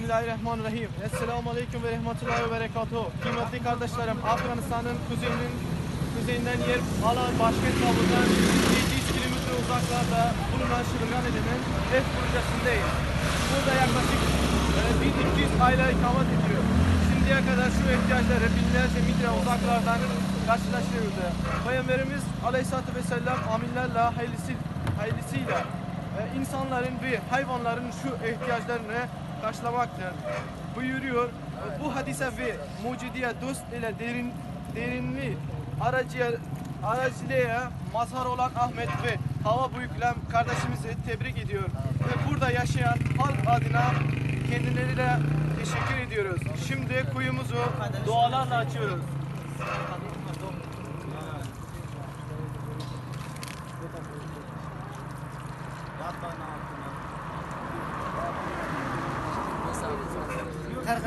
Bismillahirrahmanirrahim. Esselamu Aleyküm ve Rahmetullahi ve Berekatuhu. Kıymetli kardeşlerim, Afganistan'ın kuzeyinin kuzeyinden yer alan başkent Kabul'dan 700 kilometre uzaklarda bulunan Şırıngan ilinin F projesindeyim. Burada yaklaşık e, 1200 aile ikamet ediyor. Şimdiye kadar şu ihtiyaçları binlerce metre uzaklardan karşılaştırıldı. Peygamberimiz Aleyhisselatü Vesselam aminlerle hayırlısı, hayırlısıyla insanların ve hayvanların şu ihtiyaçlarını karşılamaktır. Buyuruyor, e, bu hadise ve mucidiye dost ile derin, derinli aracıya, aracılığa mazhar olan Ahmet ve Hava Büyüklem kardeşimizi tebrik ediyor. Ve burada yaşayan halk adına kendilerine teşekkür ediyoruz. Şimdi kuyumuzu dualarla açıyoruz. ったなっなっ。